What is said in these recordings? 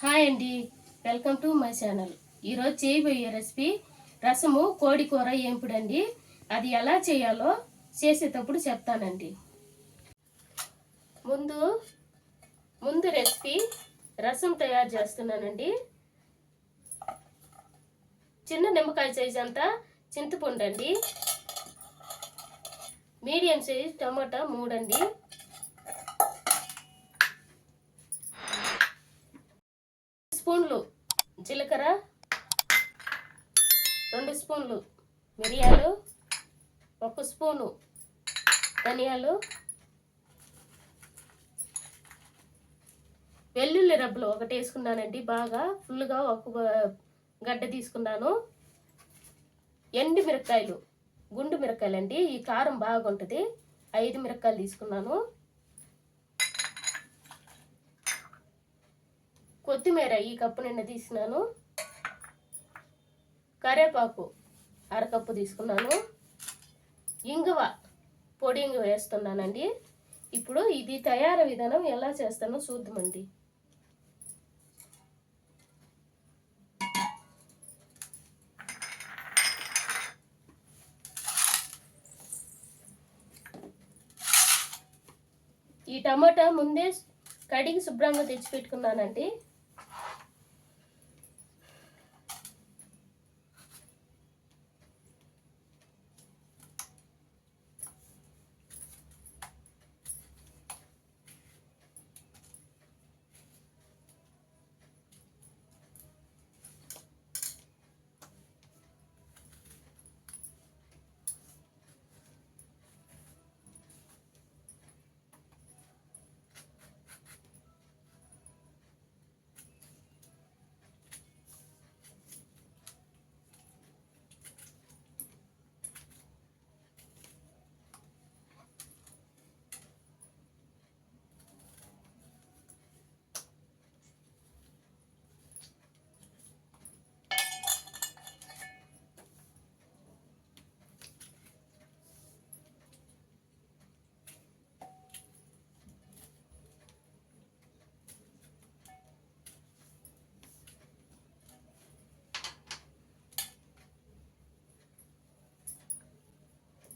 Hi అండి. Welcome to my channel. ఈరోజు చేయబోయే రెసిపీ రసము కోడి కూర ఏంపుడండి. అది ఎలా చేయాలో చేసేటప్పుడు చెప్తానండి. ముందు ముందు రెసిపీ రసం తయారు చేస్తున్నానండి. చిన్న నిమ్మకాయ సైజ్ అంతా చింతపండు అండి మీడియం సైజ్ టమాటా మూడండి. స్పూన్లు జీలకర్ర రెండు స్పూన్లు మిరియాలు ఒక స్పూను ధనియాలు వెల్లుల్లి రబ్బలు ఒకటి వేసుకున్నానండి బాగా ఫుల్గా ఒక గడ్డ తీసుకున్నాను. ఎండు మిరపకాయలు గుండు మిరపకాయలు అండి ఈ కారం బాగుంటుంది. ఐదు మిరపకాయలు తీసుకున్నాను. కొత్తిమీర ఈ కప్పు నిన్న తీసినాను. కరేపాకు అరకప్పు తీసుకున్నాను. ఇంగువ పొడి ఇంగువ వేస్తున్నానండి. ఇప్పుడు ఇది తయారు విధానం ఎలా చేస్తానో చూద్దామండి. ఈ టమాటా ముందే కడిగి శుభ్రంగా తెచ్చి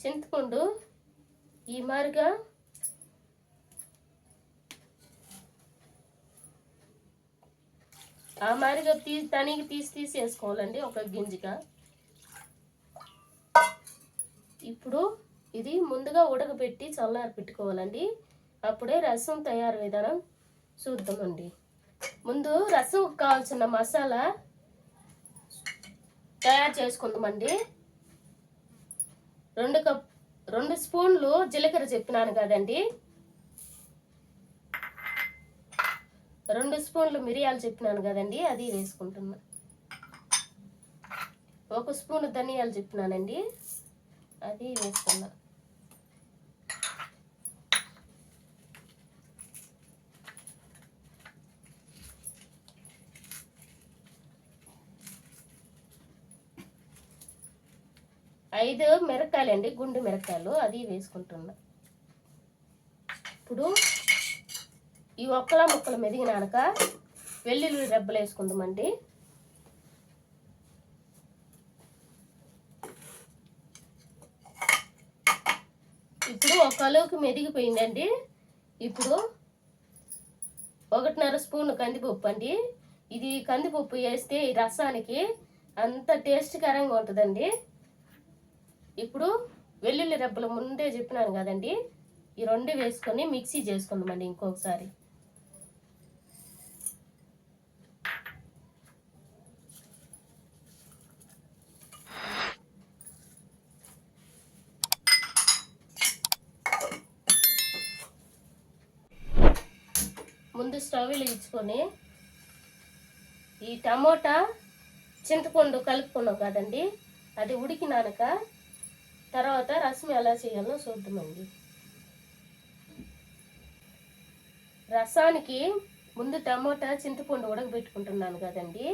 చింతపండు ఈ మారుగా ఆ మారిగా తీ తనిగి తీసి తీసి వేసుకోవాలండి ఒక గింజగా. ఇప్పుడు ఇది ముందుగా ఉడకబెట్టి చల్లారి పెట్టుకోవాలండి. అప్పుడే రసం తయారు విధానం చూద్దామండి. ముందు రసం కావాల్సిన మసాలా తయారు చేసుకుందామండి. రెండు కప్ రెండు స్పూన్లు జీలకర్ర చెప్పినాను కదండి. రెండు స్పూన్లు మిరియాలు చెప్పినాను కదండి అది వేసుకుంటున్నా. ఒక స్పూన్ ధనియాలు చెప్పినానండి అది వేసుకున్నా. ఐదు మిరకాయలు అండి గుండు మిరకాయలు అది వేసుకుంటున్నా. ఇప్పుడు ఈ ఒక్కల ముక్కలు మెదిగినాక వెల్లుల్లి రెబ్బలు వేసుకుందామండి. ఇప్పుడు ఒక మెదిగిపోయిందండి. ఇప్పుడు ఒకటిన్నర స్పూన్ కందిపప్పు అండి. ఇది కందిపప్పు వేస్తే ఈ రసానికి అంత టేస్ట్కరంగా ఉంటుందండి. ఇప్పుడు వెల్లుల్లి రెబ్బలు ముందే చెప్పినాను కదండి. ఈ రెండు వేసుకొని మిక్సీ చేసుకుందామండి ఇంకొకసారి. ముందు స్టవ్ వెలిగించుకొని ఈ టమోటా చింతపండు కలుపుకున్నాం కదండి. అది ఉడికినాక తర్వాత రసం ఎలా చేయాలో చూద్దామండి. రసానికి ముందు టమోటా చింతపండు ఉడకబెట్టుకుంటున్నాను కదండి.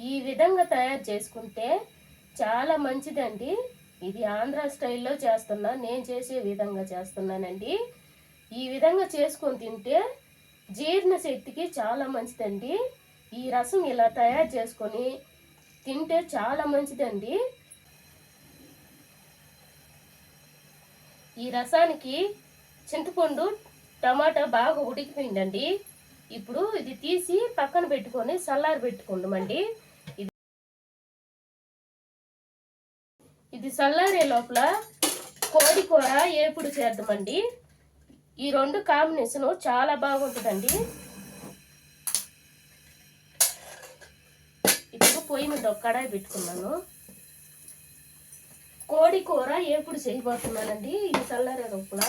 ఈ విధంగా తయారు చేసుకుంటే చాలా మంచిదండి. ఇది ఆంధ్ర స్టైల్లో చేస్తున్నా నేను చేసే విధంగా చేస్తున్నానండి. ఈ విధంగా చేసుకొని తింటే జీర్ణశక్తికి చాలా మంచిదండి. ఈ రసం ఇలా తయారు చేసుకొని తింటే చాలా మంచిదండి. ఈ రసానికి చింతపండు టమాటా బాగా ఉడికిపోయిందండి. ఇప్పుడు ఇది తీసి పక్కన పెట్టుకొని చల్లారి పెట్టుకుందామండి. ఇది ఇది చల్లారే లోపల కోడి కూర ఏపుడు చేద్దామండి. ఈ రెండు కాంబినేషన్ చాలా బాగుంటుందండి. ఇప్పుడు పొయ్యి మీద ఒక కడాయి పెట్టుకున్నాను. కోడి కూర ఏపుడు చేయబోతున్నానండి. ఇది చల్లారే లోపల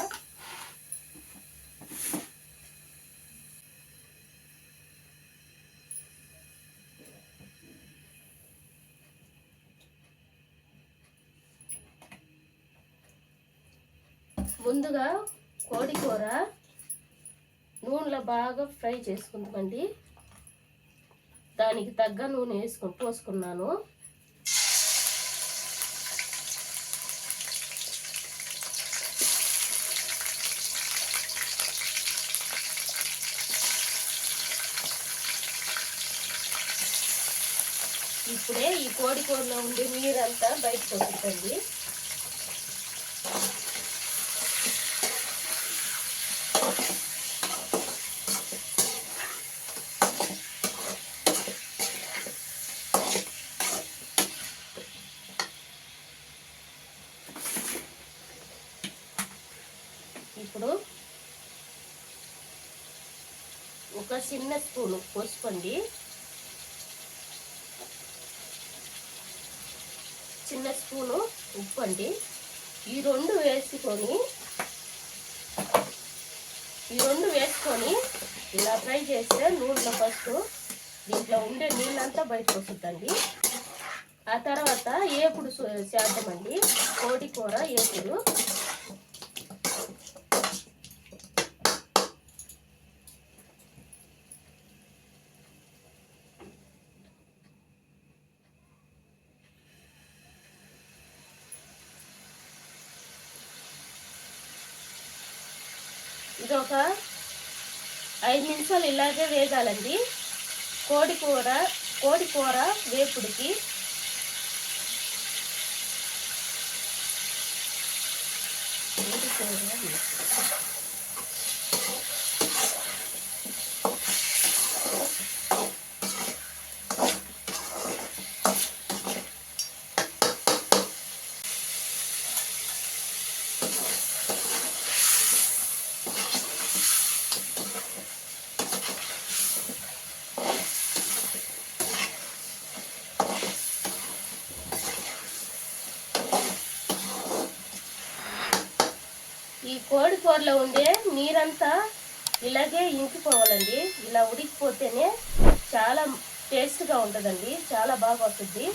ముందుగా కోడి కూర నూనెలో బాగా ఫ్రై చేసుకుందామండి. దానికి తగ్గ నూనె వేసుకొని పోసుకున్నాను. ఇప్పుడే ఈ కోడి కూరలో ఉండే నీరంతా బయటకు వస్తుందండి ఇప్పుడు ఒక చిన్న స్పూన్ పోసుకోండి చిన్న స్పూను వేసుకోండి అండి ఈ రెండు వేసుకొని ఈ రెండు వేసుకొని ఇలా ఫ్రై చేస్తే నూనెలో ఫస్ట్ దీంట్లో ఉండే నీళ్ళంతా బయటకు వస్తుందండి. ఆ తర్వాత ఏపుడు చేద్దామండి కోడి కూర ఏపుడు ఇది ఒక ఐదు నిమిషాలు ఇలాగే వేగాలండి. కోడి కూర కోడి కూర వేపుడికి. కోడి కూర వేపుడు. ఈ కోడి కూరలో ఉండే నీరంతా ఇలాగే ఇంకిపోవాలండి. ఇలా ఉడికిపోతేనే చాలా టేస్ట్గా ఉంటుందండి. చాలా బాగా వస్తుంది.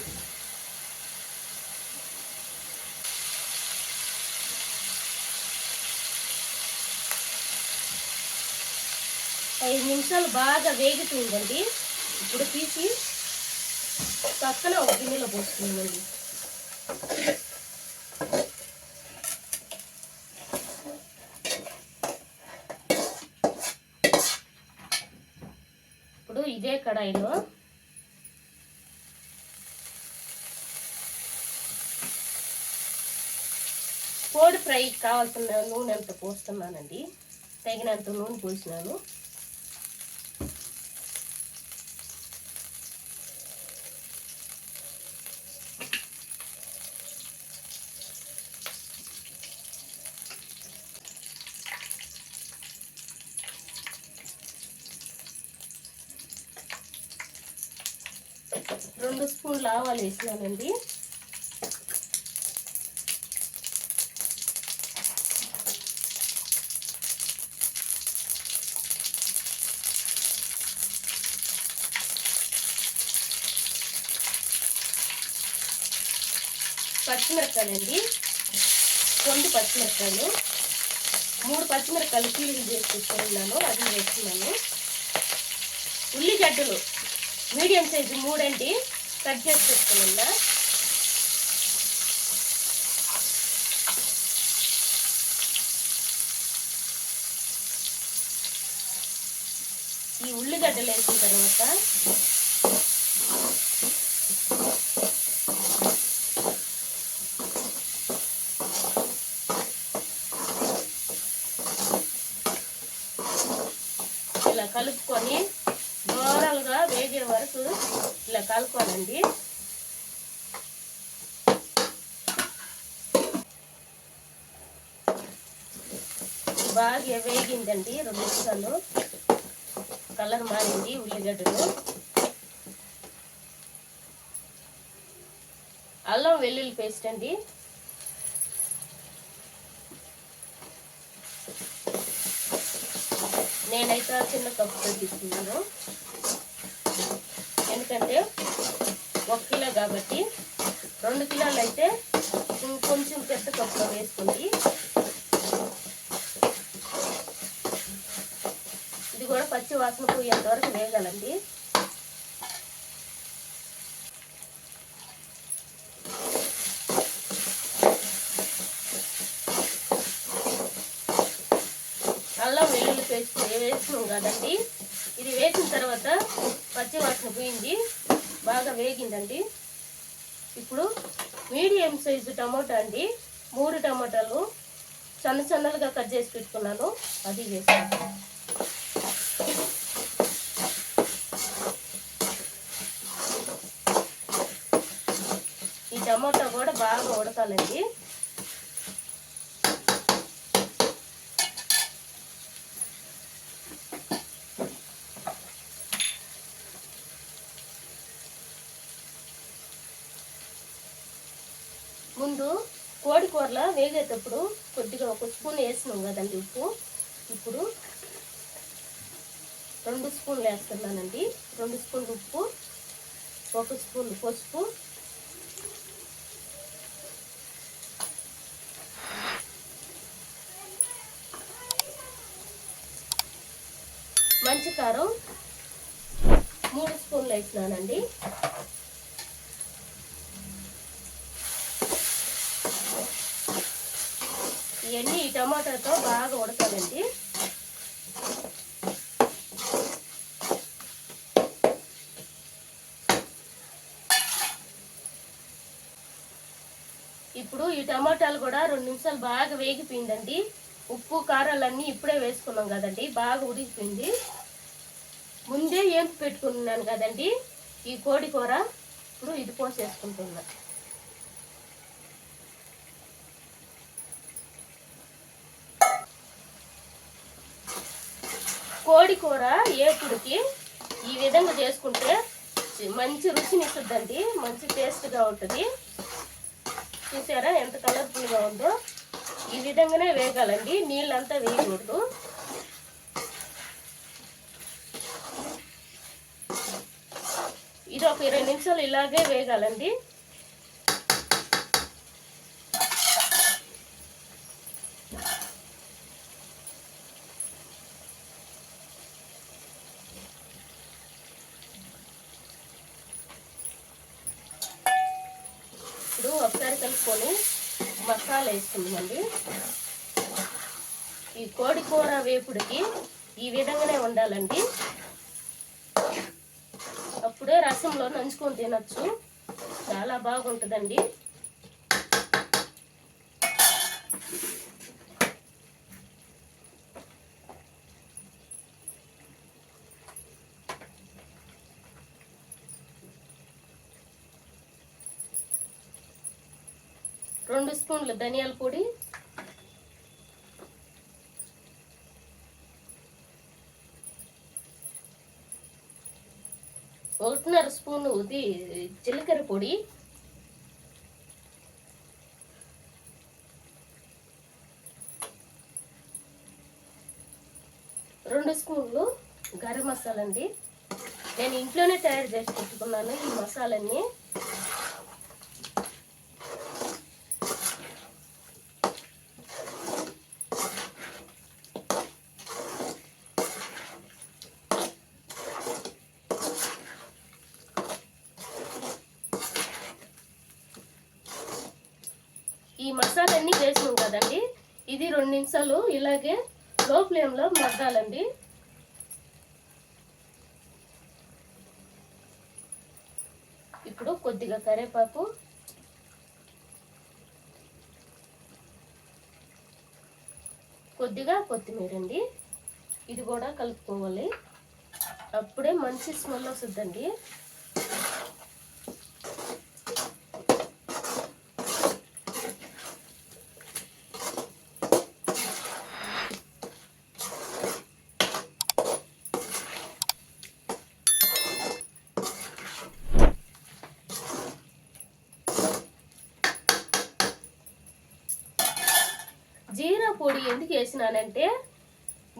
ఐదు నిమిషాలు బాగా వేగుతుందండి ఇప్పుడు తీసి పక్కన ఒక గిన్నెలో పోసుకుందండి ఇప్పుడు ఇదే కోడి ఫ్రై కావాల్సిన నూనె అంత పోస్తున్నానండి. తగినంత నూనె పోసినాను. రెండు స్పూన్లు ఆవాలు వేసినానండి. పచ్చిమిరపకాయలండి. రెండు పచ్చిమిరపకాయలు. మూడు పచ్చిమిరపకాయలు పీలింగ్ చేసి పెట్టుకున్నాను. అది వేస్తున్నాను. ఉల్లిగడ్డలు మీడియం సైజు మూడండి. కట్ చేసి పెట్టుకున్నా ఈ ఉల్లిగడ్డలు వేసిన తర్వాత ఇలా కలుపుకొని ఇలా కలుపుకోవాలండి. బాగా వేగిందండి రెండు నిమిషాలు. కలర్ మారింది ఉల్లిగడ్డలు. అల్లం వెల్లుల్లి పేస్ట్ అండి. నేనైతే చిన్న కప్పుతో తీసుకున్నాను. ఎందుకంటే ఒక కిలో కాబట్టి రెండు కిలోలు అయితే కొంచెం పెద్ద కప్పులో వేసుకుంది ఇది కూడా పచ్చి వాసన పోయేంత వరకు వేగాలండి. అల్లం వెల్లుల్లి పేస్ట్ వేసినాం కదండి. ఇది వేసిన తర్వాత పచ్చి వాసన పోయింది. బాగా వేగిందండి. ఇప్పుడు మీడియం సైజు టమాటా అండి. మూడు టమాటాలు చిన్న చిన్నలుగా కట్ చేసి పెట్టుకున్నాను. అది వేసాను. ఈ టమాటా కూడా బాగా ఉడకాలండి. ముందు కోడి కూరలో వేగేటప్పుడు కొద్దిగా ఒక స్పూన్ వేసినాం కదండి ఉప్పు. ఇప్పుడు రెండు స్పూన్లు వేస్తున్నానండి. రెండు స్పూన్లు ఉప్పు ఒక స్పూన్ పసుపు. మంచి కారం మూడు స్పూన్లు వేసినానండి ఇవన్నీ ఈ టమాటాతో బాగా ఉడకాలండి. ఇప్పుడు ఈ టమాటాలు కూడా రెండు నిమిషాలు బాగా వేగిపోయిందండి. ఉప్పు కారాలన్నీ ఇప్పుడే వేసుకున్నాం కదండి బాగా ఉడికిపోయింది. ముందే ఏంపి పెట్టుకున్నాను కదండి ఈ కోడి కూర. ఇప్పుడు ఇది పోసేసుకుంటున్నాను కోడి కూర ఏపుడికి ఈ విధంగా చేసుకుంటే మంచి రుచిని ఇస్తుందండి. మంచి టేస్ట్గా ఉంటుంది. చూసారా ఎంత కలర్ఫుల్గా ఉందో? ఈ విధంగానే వేగాలండి. నీళ్ళంతా వేయకూడదు. ఇది ఒక ఇరవై నిమిషాలు ఇలాగే వేగాలండి ఇప్పుడు ఒకసారి కలుపుకొని మసాలా వేసుకుందామండి. ఈ కోడి కూర వేపుడికి ఈ విధంగానే ఉండాలండి అప్పుడే రసంలో నంచుకొని తినచ్చు. చాలా బాగుంటుందండి. రెండు స్పూన్లు ధనియాల పొడి. ఒకటిన్నర స్పూన్ ఇది జీలకర్ర పొడి. రెండు స్పూన్లు గరం మసాలా అండి. నేను ఇంట్లోనే తయారు చేసి పెట్టుకున్నాను ఈ మసాలాన్ని ఈ మసాలా అన్ని వేసినాం కదండి ఇది రెండు నిమిషాలు ఇలాగే లో ఫ్లేమ్లో మగ్గాలండి. ఇప్పుడు కొద్దిగా కరేపాకు కొద్దిగా కొత్తిమీర అండి ఇది కూడా కలుపుకోవాలి. అప్పుడే మంచి స్మెల్ వస్తుందండి జీరా పొడి చేసినానంటే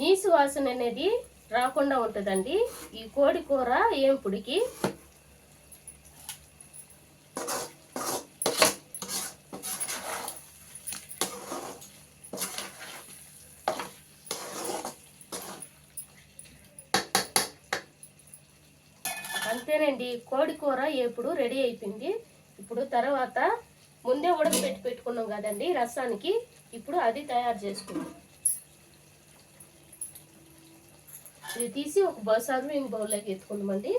నీసు వాసన అనేది రాకుండా ఉంటుందండి. ఈ కోడి కూర ఏం అంతేనండి కోడి కూర ఎప్పుడు రెడీ అయిపోయింది. ఇప్పుడు తర్వాత ముందే ఉడకబెట్టి పెట్టుకున్నాం కదండి రసానికి. ఇప్పుడు అది తయారు చేసుకున్నాం ఇది తీసి ఒక బసారు మేము బౌల్లోకి ఎత్తుకుందామండి.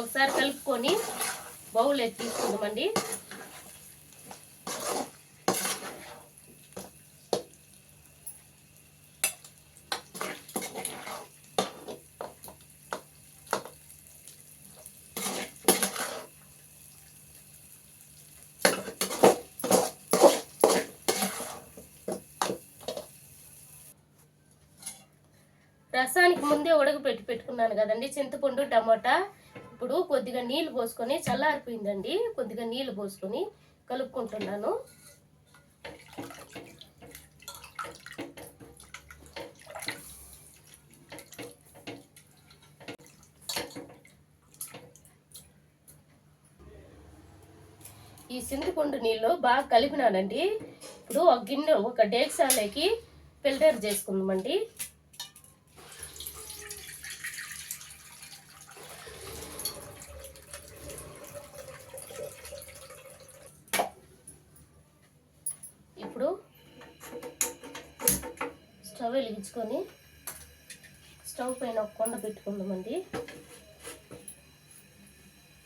ఒకసారి కలుపుకొని బౌల్ ఎత్తి తీసుకుందామండి. రసానికి ముందే ఉడకపెట్టి పెట్టుకున్నాను కదండి. చింతపండు టమాటా. ఇప్పుడు కొద్దిగా నీళ్ళు పోసుకొని చల్లారిపోయిందండి. కొద్దిగా నీళ్ళు పోసుకొని కలుపుకుంటున్నాను. ఈ చింతపండు నీళ్ళు బాగా కలిపినానండి. ఇప్పుడు ఒక గిన్నె ఒక డేక్సాలకి ఫిల్టర్ చేసుకుందామండి. వెలిగించుకొని స్టవ్ పైన ఒక కొండ పెట్టుకుందామండి.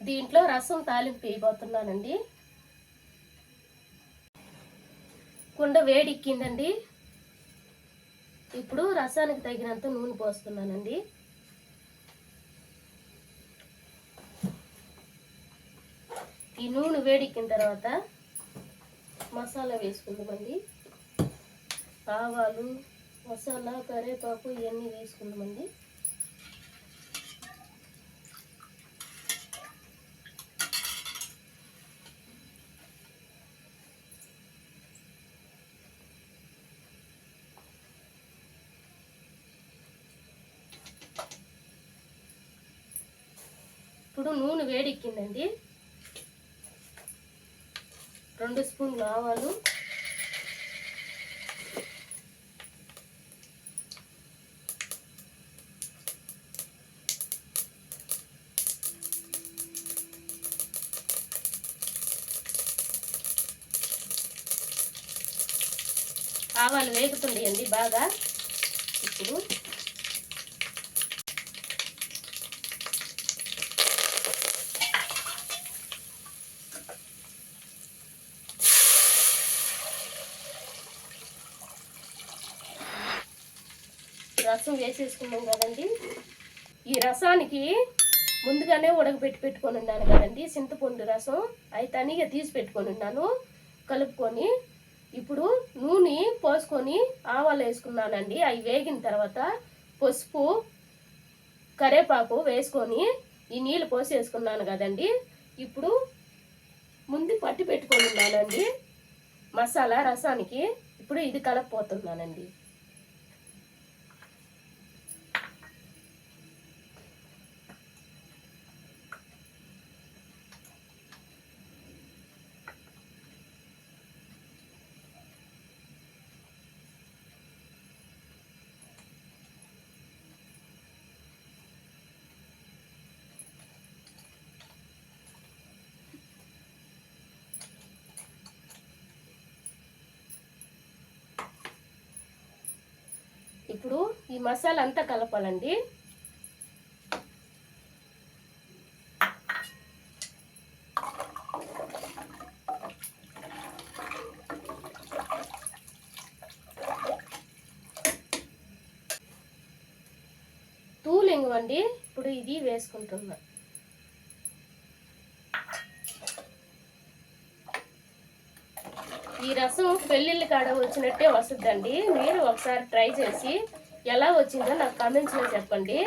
దీంట్లో రసం తాలింపు వేయబోతున్నానండి. కుండ వేడెక్కిందండి. ఇప్పుడు రసానికి తగినంత నూనె పోస్తున్నానండి. ఈ నూనె వేడెక్కిన తర్వాత మసాలా వేసుకుందామండి. ఆవాలు మసాలా కరివేపాకు ఇవన్నీ వేసుకుందామండి. ఇప్పుడు నూనె వేడెక్కిందండి. రెండు స్పూన్లు ఆవాలు. ఆవాలు అండి బాగా. ఇప్పుడు రసం వేసేసుకున్నాం కదండి. ఈ రసానికి ముందుగానే ఉడకబెట్టి పెట్టుకొని ఉన్నాను కదండి. చింతపండు రసం. అయితే తనిగా తీసి పెట్టుకొని ఉన్నాను. కలుపుకొని ఇప్పుడు నూనె పోసుకొని ఆవాలు వేసుకున్నానండి. అవి వేగిన తర్వాత పసుపు కరేపాకు వేసుకొని ఈ నీళ్ళు పోసి వేసుకున్నాను కదండి. ఇప్పుడు ముందు పట్టి పెట్టుకొని ఉన్నానండి మసాలా రసానికి ఇప్పుడు ఇది కలపపోతున్నానండి ఇప్పుడు ఈ మసాలా అంతా కలపాలండి. తూలింగు అండి ఇప్పుడు ఇది వేసుకుంటున్నాను ఈ రసం పెళ్ళిళ్ళ కాడ వచ్చినట్టే వస్తుందండి. మీరు ఒకసారి ట్రై చేసి ఎలా వచ్చిందో నాకు కామెంట్స్లో చెప్పండి.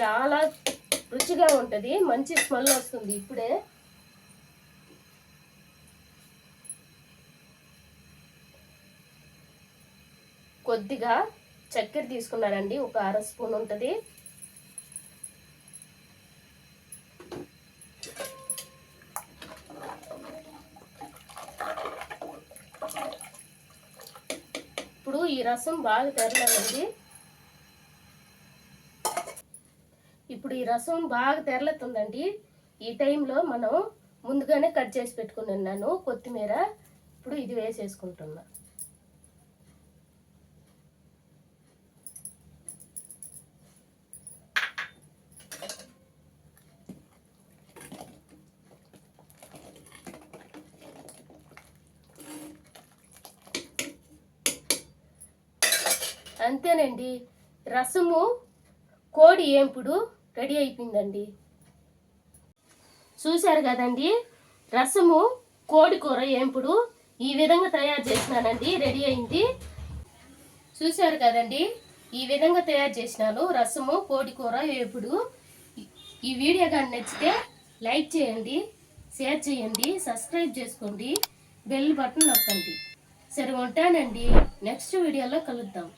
చాలా రుచిగా ఉంటుంది మంచి స్మెల్ వస్తుంది ఇప్పుడే. కొద్దిగా చక్కెర తీసుకున్నానండి ఒక అర స్పూన్ ఉంటుంది ఇప్పుడు ఈ రసం బాగా తెరలేదండి ఇప్పుడు ఈ రసం బాగా తెరలేతుందండి ఈ టైంలో మనం ముందుగానే కట్ చేసి పెట్టుకుని ఉన్నాను కొత్తిమీర. ఇప్పుడు ఇది వేసేసుకుంటున్నాను అంతేనండి. రసము కోడి ఏంపుడు రెడీ అయిపోయిందండి. చూశారు కదండి? రసము కోడి కూర ఏంపుడు ఈ విధంగా తయారు చేసినానండి. రెడీ అయింది. చూశారు కదండి? ఈ విధంగా తయారు చేసినాను. రసము కోడి కూర వేపుడు ఈ వీడియో కానీ నచ్చితే లైక్ చేయండి షేర్ చేయండి సబ్స్క్రైబ్ చేసుకోండి బెల్ బటన్ నొక్కండి. సరే ఉంటానండి. నెక్స్ట్ వీడియోలో కలుద్దాం.